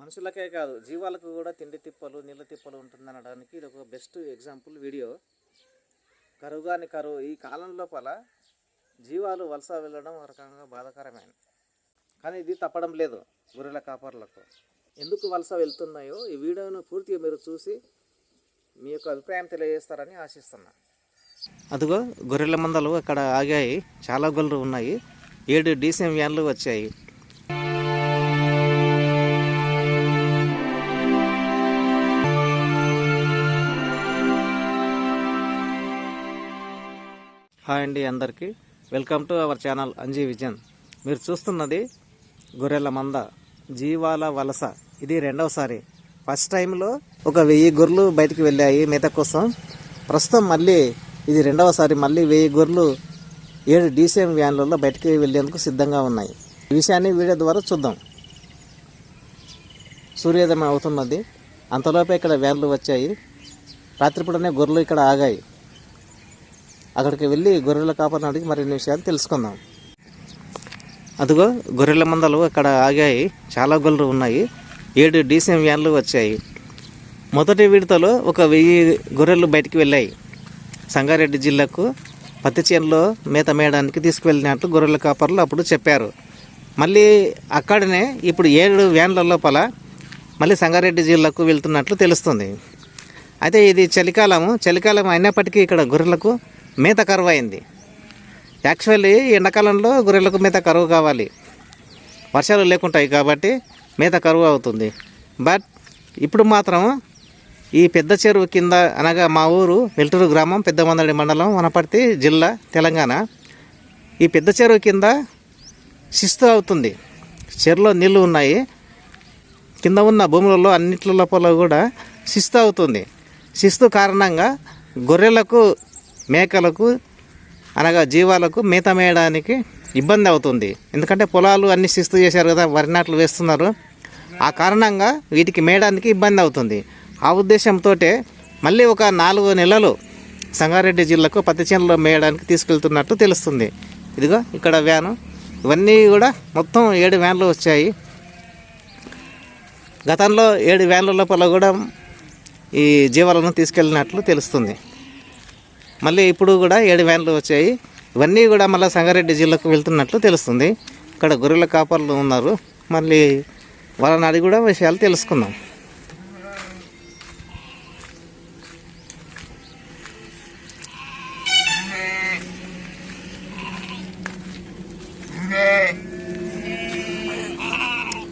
మనుషులకే కాదు జీవాలకు కూడా తిండి తిప్పలు నీళ్ళ తిప్పలు ఉంటుందనడానికి ఇది ఒక బెస్ట్ ఎగ్జాంపుల్ వీడియో కరువుగాని కరువు ఈ కాలం లోపల జీవాలు వలస వెళ్ళడం ఒక రకంగా బాధాకరమైన. కానీ ఇది తప్పడం లేదు గొర్రెల కాపర్లకు. ఎందుకు వలస వెళ్తున్నాయో ఈ వీడియోను పూర్తిగా మీరు చూసి మీ యొక్క అభిప్రాయం తెలియజేస్తారని ఆశిస్తున్నా. అదిగో గొర్రెల మందలు అక్కడ ఆగాయి చాలా గొర్రెలు ఉన్నాయి. ఏడు డీసీఎం వ్యాన్లు వచ్చాయి. హాయ్ అండి అందరికీ. Welcome to our channel Anji vision. మీరు చూస్తున్నది గొర్రెల మంద జీవాల వలస. ఇది రెండవసారి ఫస్ట్ టైంలో ఒక వెయ్యి గొర్రెలు బయటికి వెళ్ళాయి మేత కోసం. ప్రస్తుతం మళ్ళీ ఇది రెండవసారి మళ్ళీ వెయ్యి గొర్రెలు ఏడు డీసీఎం వ్యాన్లలో బయటికి వెళ్ళేందుకు సిద్ధంగా ఉన్నాయి. ఈ విషయాన్ని వీడియో ద్వారా చూద్దాం. సూర్యోదయం అవుతున్నది. అంతలోపే ఇక్కడ వ్యాన్లు వచ్చాయి. రాత్రిపూటనే గొర్రెలు ఇక్కడ ఆగాయి. అక్కడికి వెళ్ళి గొర్రెల కాపరిని అడిగి మరిన్ని విషయాలు తెలుసుకుందాం. అదిగో గొర్రెల మందలు అక్కడ ఆగాయి. చాలా గొర్రెలు ఉన్నాయి. ఏడు డీసీఎం వ్యాన్లు వచ్చాయి. మొదటి విడతలో ఒక వెయ్యి గొర్రెలు బయటికి వెళ్ళాయి. సంగారెడ్డి జిల్లాకు పత్తి చేనులో మేత మేయడానికి తీసుకువెళ్ళినట్లు గొర్రెల కాపర్లు అప్పుడు చెప్పారు. మళ్ళీ అక్కడనే ఇప్పుడు ఏడు వ్యాన్ల లోపల మళ్ళీ సంగారెడ్డి జిల్లాకు వెళ్తున్నట్లు తెలుస్తుంది. అయితే ఇది చలికాలము. చలికాలం అయినప్పటికీ ఇక్కడ గొర్రెలకు మేత కరువు అయింది యాక్చువల్లీ ఎండాకాలంలో గొర్రెలకు మేత కరువు కావాలి. వర్షాలు లేకుంటాయి కాబట్టి మేత కరువు అవుతుంది. బట్ ఇప్పుడు మాత్రం ఈ పెద్ద చెరువు కింద అనగా మా ఊరు వెల్టూరు గ్రామం పెద్దమందడి మండలం వనపర్తి జిల్లా తెలంగాణ. ఈ పెద్ద చెరువు కింద శిస్తు అవుతుంది. చెరువులో నీళ్ళు ఉన్నాయి. కింద ఉన్న భూములలో అన్నింటి లోపల కూడా శిస్తు అవుతుంది. శిస్తు కారణంగా గొర్రెలకు మేకలకు అనగా జీవాలకు మేత మేయడానికి ఇబ్బంది అవుతుంది. ఎందుకంటే పొలాలు అన్ని శిస్తు చేశారు కదా వరి నాట్లు వేస్తున్నారు. ఆ కారణంగా వీటికి మేయడానికి ఇబ్బంది అవుతుంది. ఆ ఉద్దేశంతో మళ్ళీ ఒక నాలుగు నెలలు సంగారెడ్డి జిల్లాకు పత్తి చేనులో మేయడానికి తీసుకెళ్తున్నట్టు తెలుస్తుంది. ఇదిగో ఇక్కడ వ్యాను. ఇవన్నీ కూడా మొత్తం ఏడు వ్యాన్లు వచ్చాయి. గతంలో ఏడు వ్యాన్ల లోపల కూడా ఈ జీవాలను తీసుకెళ్ళినట్లు తెలుస్తుంది. మళ్ళీ ఇప్పుడు కూడా ఏడు వ్యాన్లు వచ్చాయి. ఇవన్నీ కూడా మళ్ళీ సంగారెడ్డి జిల్లాకు వెళ్తున్నట్లు తెలుస్తుంది. ఇక్కడ గొర్రెల కాపర్లు ఉన్నారు. మళ్ళీ వాళ్ళని అడిగి కూడా విషయాలు తెలుసుకుందాం.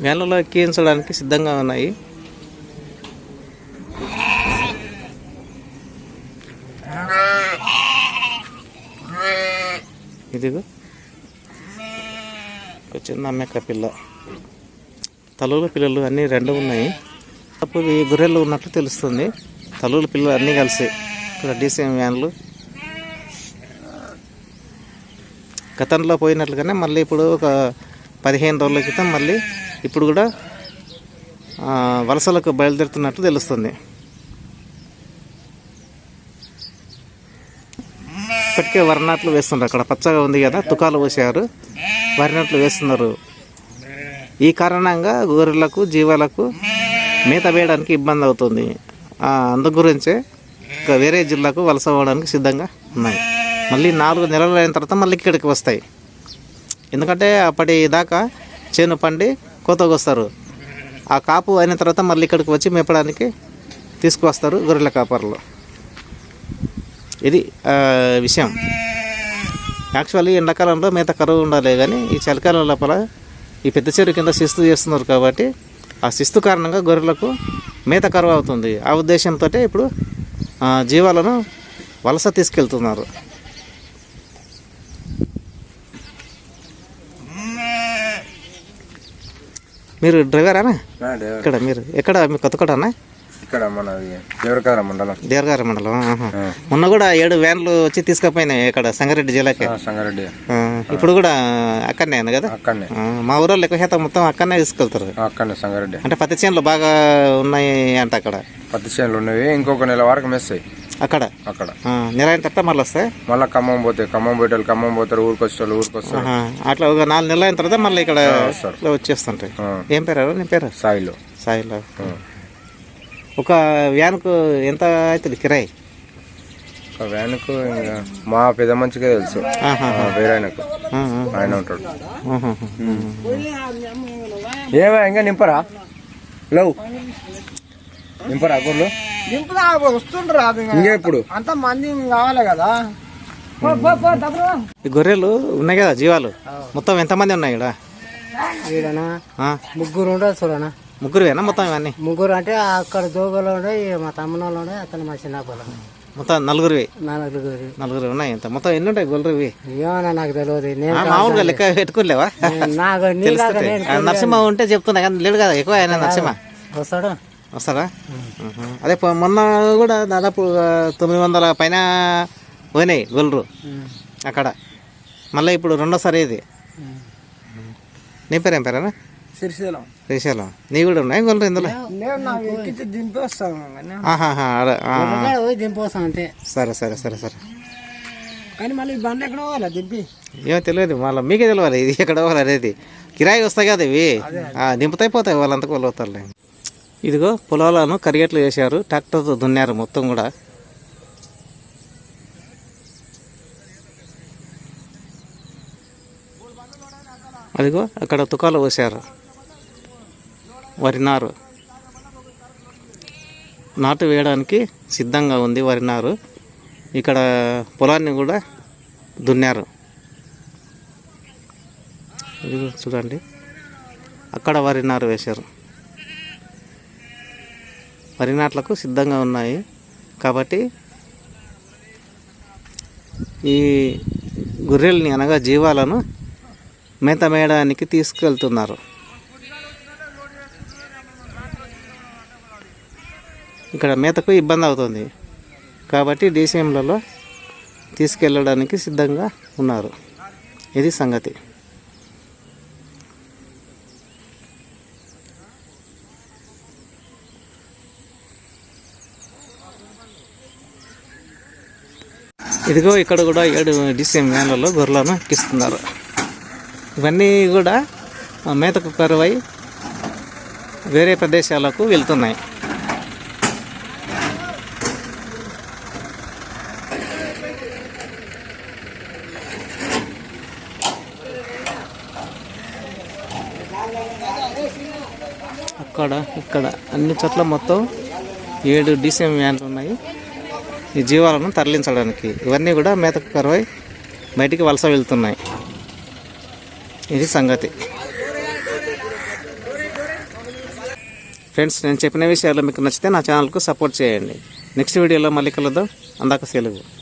వ్యాన్లలో ఎక్కించడానికి సిద్ధంగా ఉన్నాయి. ఇదిగో ఒక చిన్న అమ్మక పిల్ల. తలువుల పిల్లలు అన్నీ రెండు ఉన్నాయి. అప్పుడు ఈ గొర్రెలు ఉన్నట్లు తెలుస్తుంది. తలువుల పిల్లలు అన్నీ కలిసి ఇక్కడ డీసీఎం వ్యాన్లు. గతంలో పోయినట్లుగానే మళ్ళీ ఇప్పుడు ఒక పదిహేను రోజుల క్రితం మళ్ళీ ఇప్పుడు కూడా వలసలకు బయలుదేరుతున్నట్లు తెలుస్తుంది. ఇప్పటికే వరినాట్లు వేస్తున్నారు. అక్కడ పచ్చగా ఉంది కదా తుకాలు పోసారు వరినాట్లు వేస్తున్నారు. ఈ కారణంగా గొర్రెలకు జీవాలకు మేత వేయడానికి ఇబ్బంది అవుతుంది. ఆ, అందు గురించే ఇంకా వేరే జిల్లాకు వలస పోవడానికి సిద్ధంగా ఉన్నాయి. మళ్ళీ నాలుగు నెలలు అయిన తర్వాత మళ్ళీ ఇక్కడికి వస్తాయి. ఎందుకంటే అప్పటి దాకా చేను పండి కోతకు వస్తారు ఆ కాపు అయిన తర్వాత మళ్ళీ ఇక్కడికి వచ్చి మేపడానికి తీసుకువస్తారు గొర్రెల కాపర్లు. ఇది విషయం. యాక్చువల్లీ ఎండాకాలంలో మేత కరువు ఉండాలి కానీ ఈ చలికాలం లోపల ఈ పెద్ద చెరువు కింద శిస్తు చేస్తున్నారు కాబట్టి ఆ శిస్తు కారణంగా గొర్రెలకు మేత కరువు అవుతుంది. ఆ ఉద్దేశంతో ఇప్పుడు జీవాలను వలస తీసుకెళ్తున్నారు. మీరు డ్రైవరానా ఇక్కడ మీరు ఎక్కడ మీ కొత్తకోటనా ఇక్కడ మన దేవరకార మండలం. దేవరగార మండలం. మొన్న కూడా ఏడు వ్యాన్లు వచ్చి తీసుకుపోయినాయి ఇక్కడ సంగారెడ్డి జిల్లాకి. సంగారెడ్డి. ఇప్పుడు కూడా అక్కడనే కదా? అక్కడనే. మా ఊరోళ్ళు ఎక్కువ శాతం మొత్తం అక్కడనే తీసుకెళ్తారు. అక్కడనే సంగారెడ్డి. అంటే పత్తి చేనులు బాగా ఉన్నాయి అంట అక్కడ? పత్తి చేనులు ఉన్నవి ఇంకొక నెల వరకు మెస్సాయి అక్కడ? అక్కడ. నెల అయిన తర్వాత మళ్ళీ వస్తాయి? మళ్ళీ ఖమ్మం పోతే ఖమ్మం పోయేటోళ్ళు ఖమ్మం పోతారు ఊరికి వచ్చేటోళ్ళు ఊరికి వస్తారు. అట్లా ఒక నాలుగు నెలలు అయిన తర్వాత మళ్ళీ ఇక్కడ. వచ్చేస్తుంటాయి. ఏం పేరు? నీ పేరు? సాయిలో. సాయిలో. ఒక వ్యాన్కు ఎంత అవుతుంది కిరాయి? ఒక వ్యాన్కు ఇంకా మా పెద్ద మంచిగా తెలుసు. ఆహా. ఆ, వేరే ఆయనకు. ఆయన ఉంటాడు. ఏమో ఇంకా నింపరా? లవ్. నింపరా గొర్రెలు? దింపుదా వస్తుండ్రు అది ఇంకే. ఇప్పుడు. అంత మంది కావాలి కదా. ఈ గొర్రెలు ఉన్నాయి కదా జీవాలు? మొత్తం ఎంతమంది ఉన్నాయి ఇక్కడ? ముగ్గురు ఉండదు చూడనా? ముగ్గురువేనా మొత్తం ఇవన్నీ? ముగ్గురు అంటే అక్కడ దోగలు మా తమ్ముళ్ళు అతను మా చిన్న పొలం మొత్తం నలుగురివి? నలుగురు నలుగురు ఉన్నాయి ఎంత మొత్తం ఎన్ని ఉంటాయి గొర్రెవి? ఏమన్నా నాకు తెలియదు నేను మామూలుగా లెక్క పెట్టుకోలేవా? నాకు నరసింహ ఉంటే చెప్తున్నా కానీ లేడు కదా ఎక్కువ ఆయన నరసింహ. వస్తాడు? వస్తారా ఆహా. అదే మొన్న కూడా దాదాపు తొమ్మిది వందల పైన పోయినాయి గొల్లు అక్కడ. మళ్ళీ ఇప్పుడు రెండోసారి ఇది. నీ పేరు ఏం పేరేనా? సిరిశీలం శ్రీశైలం. నీ కూడా ఉన్నాయి? గొల్లు ఇందులో? నేను నాకు ఎక్కించి దింపి వస్తాను ఆహాహా, అదే, ఆ, పోయి దింపొస్తాం అంతే. సరే సరే సరే సరే. కానీ మళ్ళీ బండి ఎక్కడ పోవాలి? దింపి. ఏమో తెలియదు మళ్ళీ మీకే తెలియాలి ఇది ఎక్కడ పోవాలి అనేది. కిరాయి వస్తాయి కదా ఇవి. దింపుతాయి పోతాయి వాళ్ళంతకు వాళ్ళు అవుతారులే ఇదిగో పొలాలను కరిగేట్లు చేశారు ట్రాక్టర్తో దున్నారు మొత్తం కూడా. అదిగో అక్కడ తుకాలు పోసారు వరి నారు నాటు వేయడానికి సిద్ధంగా ఉంది వరి నారు ఇక్కడ పొలాన్ని కూడా దున్నారు చూడండి. అక్కడ వరి నారు వేశారు. వరి నాట్లకు సిద్ధంగా ఉన్నాయి. కాబట్టి ఈ గొర్రెల్ని అనగా జీవాలను మేత మేయడానికి తీసుకెళ్తున్నారు. ఇక్కడ మేతకు ఇబ్బంది అవుతుంది. కాబట్టి డీసీఎంలలో తీసుకెళ్ళడానికి సిద్ధంగా ఉన్నారు. ఇది సంగతి. ఇదిగో ఇక్కడ కూడా ఏడు డిసిఎం వ్యాన్లలో గొర్రెలను ఎక్కిస్తున్నారు. ఇవన్నీ కూడా మేతకు కరువై వేరే ప్రదేశాలకు వెళ్తున్నాయి. అక్కడ ఇక్కడ. అన్ని చోట్ల మొత్తం ఏడు డీసీఎం వ్యాన్లు ఉన్నాయి. ఈ జీవాలను తరలించడానికి. ఇవన్నీ కూడా మేతకు కరువై బయటికి వలస వెళ్తున్నాయి. ఇది సంగతి. ఫ్రెండ్స్ నేను చెప్పిన విషయాలు మీకు నచ్చితే నా ఛానల్కు సపోర్ట్ చేయండి. నెక్స్ట్ వీడియోలో మళ్ళీ కలుద్దాం. అందాక సెలవు.